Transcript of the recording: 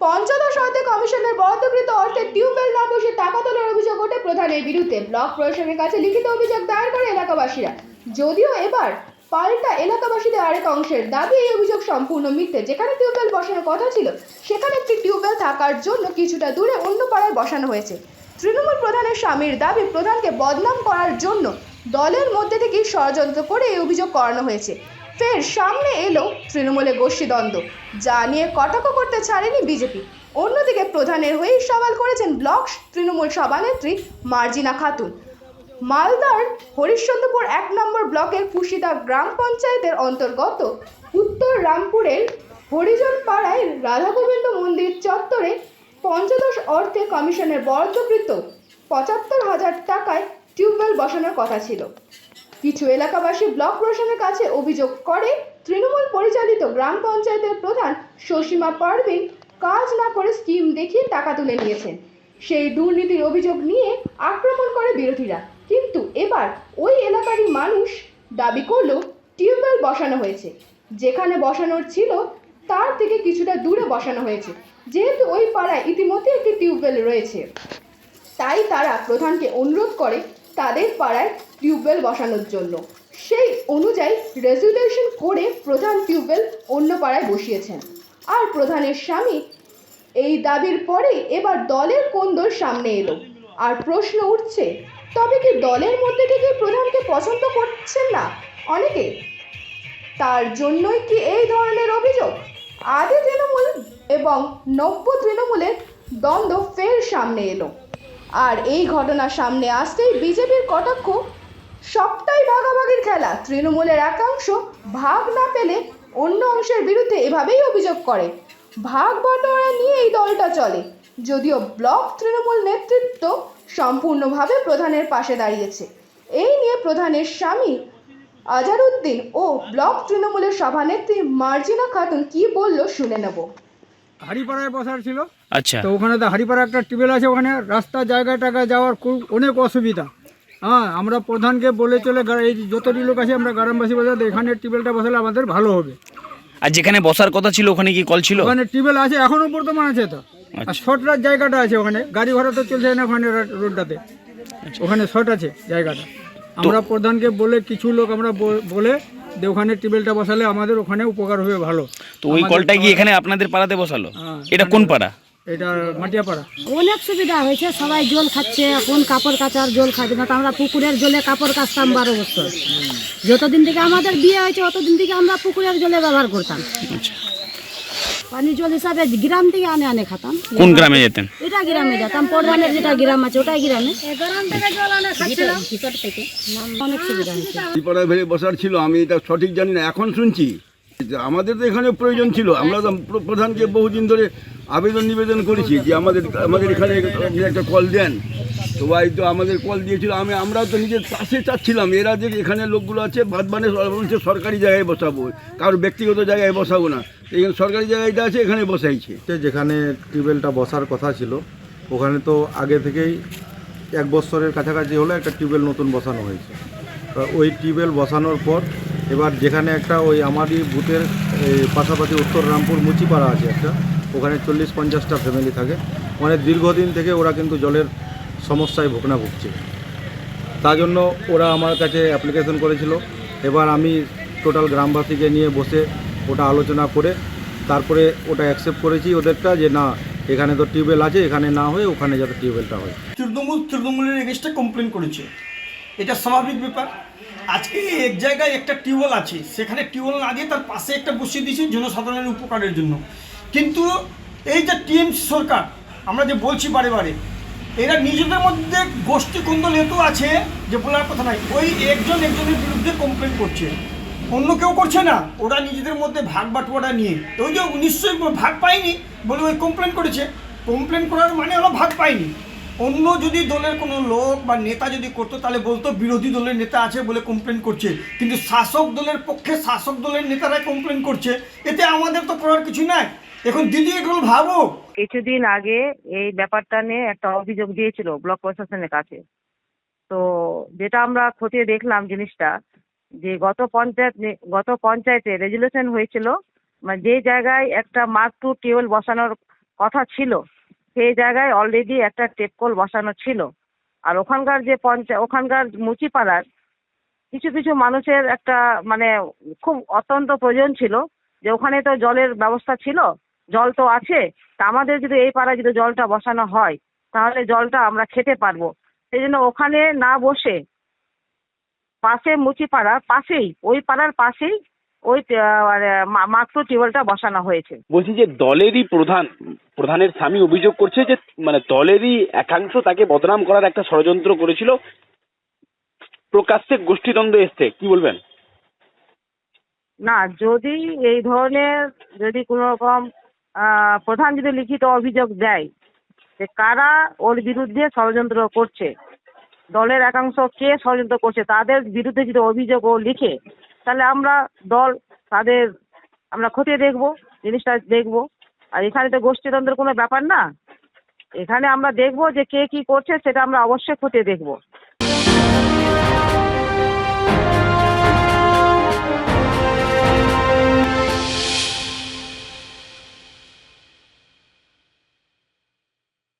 পঞ্চদশ অর্থে কমিশনের বরাদ্দকৃত অর্থে টিউবওয়েল না বসে টাকা তোলার অভিযোগ ওঠে প্রধানের বিরুদ্ধে। ব্লক প্রশাসনের কাছে লিখিত অভিযোগ দায়ের করে এলাকাবাসীরা। যদিও এবার পাল্টা এলাকাবাসীদের আরেক অংশের দাবি, এই অভিযোগ সম্পূর্ণ মিথ্যে। যেখানে টিউবওয়েল বসানোর কথা ছিল, সেখানে একটি টিউবওয়েল থাকার জন্য কিছুটা দূরে অন্য পাড়ায় বসানো হয়েছে। তৃণমূল প্রধানের স্বামীর দাবি, প্রধানকে বদনাম করার জন্য দলের মধ্যে থেকেই ষড়যন্ত্র করে এই অভিযোগ করানো হয়েছে। ফের সামনে এলো তৃণমূলে গোষ্ঠীদ্বন্দ্ব। যা নিয়ে কটাক্ষ করতে ছাড়েনি বিজেপি। অন্যদিকে প্রধানের হয়েই সওয়াল করেছেন ব্লক তৃণমূল সভানেত্রী মার্জিনা খাতুন। মালদার হরিশ্চন্দ্রপুর এক নম্বর ব্লকের ফুসিদা গ্রাম পঞ্চায়েতের অন্তর্গত উত্তর রামপুরের হরিজন পাড়ায় রাধাগোবিন্দ মন্দির চত্বরে পঞ্চদশ অর্থে কমিশনের বরাদ্দকৃত পঁচাত্তর হাজার টাকায় টিউবওয়েল বসানোর কথা ছিল। কিছু এলাকাবাসী ব্লক প্রশাসনের কাছে অভিযোগ করে, তৃণমূল পরিচালিত গ্রাম পঞ্চায়েতের প্রধান সসীমা পারভিন কাজ না করে স্কিম দেখিয়ে টাকা তুলে নিয়েছেন। সেই দুর্নীতির অভিযোগ নিয়ে আক্রমণ করে বিরোধীরা। কিন্তু এবার ওই এলাকারই মানুষ দাবি করল, টিউবওয়েল বসানো হয়েছে। যেখানে বসানোর ছিল, তার থেকে কিছুটা দূরে বসানো হয়েছে। যেহেতু ওই পাড়ায় ইতিমধ্যে একটি টিউবওয়েল রয়েছে। তাই তারা প্রধানকে অনুরোধ করে তাদের পাড়ায় টিউবওয়েল বসানোর জন্য। সেই অনুযায়ী রেজুলেশন করে প্রধান টিউবওয়েল অন্য পাড়ায় বসিয়েছেন। আর প্রধানের স্বামী এই দাবির পরে এবার দলের কোন্দল সামনে এলো। আর প্রশ্ন উঠছে, তবে কি দলের মধ্যে থেকে প্রধানকে পছন্দ করছেন না অনেকে? তার জন্যই কি এই ধরনের অভিযোগ? আদি তৃণমূল এবং নব্য তৃণমূলের দ্বন্দ্ব ফের সামনে এলো। আর এই ঘটনা সামনে আসতেই বিজেপির কটাক্ষ, সবটাই ভাগাভাগির খেলা। তৃণমূলের একাংশ ভাগ না পেলে অন্য অংশের বিরুদ্ধে এভাবেই অভিযোগ করে। ভাগ বটোয়ারা নিয়ে এই দলটা চলে, যদিও ব্লক তৃণমূল নেতৃত্ব সম্পূর্ণভাবে প্রধানের পাশে দাঁড়িয়েছে। এই নিয়ে প্রধানের স্বামী আজারউদ্দিন ও ব্লক তৃণমূলের সভানেত্রী মার্জিনা খাতুন কি বলল শুনে নেব। হাড়িপাড়ায় বসার ছিল। আচ্ছা। তো ওখানে তো হাড়িপাড়া একটা টিউবওয়েল আছে ওখানে রাস্তা জায়গা টাকা যাওয়ার খুব অনেক অসুবিধা। হ্যাঁ আমরা প্রধানকে বলে চলে এই যতটি লোক আছে আমরা গ্রামবাসী বলে এখানে টিউবওয়েলটা বসালে আমাদের ভালো হবে। আর যেখানে বসার কথা ছিল ওখানে কি কল ছিল? ওখানে টিউবওয়েল আছে এখনও বর্তমান আছে তো। আর আচ্ছা। শর্টরার জায়গাটা আছে ওখানে গাড়ি ঘোড়া তো চলছে না ওখানে রোডটাতে। ওখানে শর্ট আছে জায়গাটা। আমরা প্রধানকে বলে কিছু লোক আমরা বলে যে ওখানে টিউবওয়েলটা বসালে আমাদের ওখানে উপকার হবে ভালো। তো ওই কলটা কি এখানে আপনাদের পাড়াতে বসালো? হ্যাঁ, এটা কোন পাড়া? এটা মাটিয়াপাড়া অনেক সুবিধা হয়েছে সবাই জল খাচ্ছে এখন কাপড় কাচার জল খাচ্ছে না তো আমরা পুকুরের জলে কাপড় কাচতাম বারো বছর। যতদিন থেকে আমাদের বিয়ে হয়েছে অতদিন থেকে আমরা পুকুরের জলে ব্যবহার করতাম। আচ্ছা। পানি জল হিসাবে গ্রাম থেকে আনে আনে খাতাম। কোন গ্রামে যেতেন? এটা গ্রামে যেতাম প্রধানের যেটা গ্রাম আছে ওটাই গ্রামে। অনেক সুবিধা হয়েছে। বসার ছিল আমি এটা সঠিক জানি না এখন শুনছি। আমাদের তো এখানে প্রয়োজন ছিল আমরা তো প্রধানকে বহুদিন ধরে আবেদন নিবেদন করেছি যে আমাদের আমাদের এখানে একটা কল দেন। ভাই তো আমাদের কল দিয়েছিল, আমি, আমরাও তো নিজের পাশে চাচ্ছিলাম, এরা যে এখানে লোকগুলো আছে, বাদ মানে সরকারি জায়গায় বসাবো, কারোর ব্যক্তিগত জায়গায় বসাবো না এখানে সরকারি জায়গাটা আছে, এখানে বসাইছে। যেখানে টিউবওয়েলটা বসার কথা ছিল, ওখানে তো আগে থেকেই এক বছরের কাছাকাছি হলে একটা টিউবওয়েল নতুন বসানো হয়েছে। ওই টিউবওয়েল বসানোর পর এবার যেখানে একটা ওই আমারই বুথের পাশাপাশি উত্তর রামপুর মুচিপাড়া আছে একটা, ওখানে চল্লিশ পঞ্চাশটা ফ্যামিলি থাকে। অনেক দীর্ঘদিন থেকে ওরা কিন্তু জলের সমস্যায় ভোগনা ভুগছে। তার জন্য ওরা আমার কাছে অ্যাপ্লিকেশন করেছিল। এবার আমি টোটাল গ্রামবাসীকে নিয়ে বসে ওটা আলোচনা করে তারপরে ওটা অ্যাকসেপ্ট করেছি ওদেরটা যে না, এখানে তো টিউবওয়েল আছে, এখানে না হয়ে ওখানে যাতে টিউবওয়েলটা হয়। তৃণমূল তৃণমূলের এগেনস্টে কমপ্লেন করেছে। এটা স্বাভাবিক ব্যাপার। আজকে এক জায়গায় একটা টিউবওয়েল আছে, সেখানে টিউবওয়েল না দিয়ে তার পাশে একটা বসিয়ে দিয়েছে জনসাধারণের উপকারের জন্য। কিন্তু এই যে টিএমসি সরকার, আমরা যে বলছি বারে বারে এরা নিজেদের মধ্যে গোষ্ঠী কুন্দল এত আছে যে বলার কথা নাই। ওই একজন একজনের বিরুদ্ধে কমপ্লেন করছে। অন্য কেউ করছে না। ওরা নিজেদের মধ্যে ভাগ বাটোয়ারা নিয়ে। ওই যে নিশ্চয়ই ভাগ পায়নি বলে ওই কমপ্লেন করেছে। কমপ্লেন করার মানে হলো ভাগ পায়নি। অন্য যদি দলের কোনো লোক বা নেতা যদি করতো, তাহলে বলতো বিরোধী দলের নেতা আছে বলে কমপ্লেন করছে। কিন্তু শাসক দলের পক্ষে শাসক দলের নেতারা কমপ্লেন করছে। এতে আমাদের তো করার কিছু নাই। এখন দিদি এগুলো ভাবো কিছুদিন আগে এই ব্যাপারটা নিয়ে একটা অভিযোগ দিয়েছিল ব্লক প্রশাসনের কাছে। তো যেটা আমরা খতিয়ে দেখলাম জিনিসটা, যে গত পঞ্চায়েত গত পঞ্চায়েতে রেজুলেশন হয়েছিল মানে যে জায়গায় একটা মার্ক টু টিউবওয়েল বসানোর কথা ছিল, সেই জায়গায় অলরেডি একটা টেপকল বসানো ছিল। আর ওখানকার যে পঞ্চা, ওখানকার মুচিপাড়ার কিছু কিছু মানুষের একটা মানে খুব অত্যন্ত প্রয়োজন ছিল, যে ওখানে তো জলের ব্যবস্থা ছিল জল তো আছে তা আমাদের যদি এই পাড়ায় যদি জলটা বসানো হয় তাহলে জলটা আমরা খেতে পারব। সেই জন্য ওখানে না বসে পাশে মুচিপাড়া পাশেই ওই পাড়ার পাশেই ওই মাত্র টিউবওয়েলটা বসানো হয়েছে। বলছি যে দলেরই প্রধান প্রধানের স্বামী অভিযোগ করছে যে মানে দলেরই একাংশ তাকে বদনাম করার একটা ষড়যন্ত্র করেছিল। প্রকাশ্যে গোষ্ঠীদ্বন্দ্ব এসছে কি বলবেন? না যদি এই ধরনের যদি কোনো রকম প্রধান যদি লিখিত অভিযোগ দেয় যে কারা ওর বিরুদ্ধে ষড়যন্ত্র করছে, দলের একাংশ কে ষড়যন্ত্র করছে, তাদের বিরুদ্ধে যদি অভিযোগ ও লিখে, তাহলে আমরা দল তাদের, আমরা খতিয়ে দেখব, জিনিসটা দেখব। আর এখানে তো গোষ্ঠীদ্বন্দ্বের কোনো ব্যাপার না। এখানে আমরা দেখব যে কে কি করছে, সেটা আমরা অবশ্যই খতিয়ে দেখব।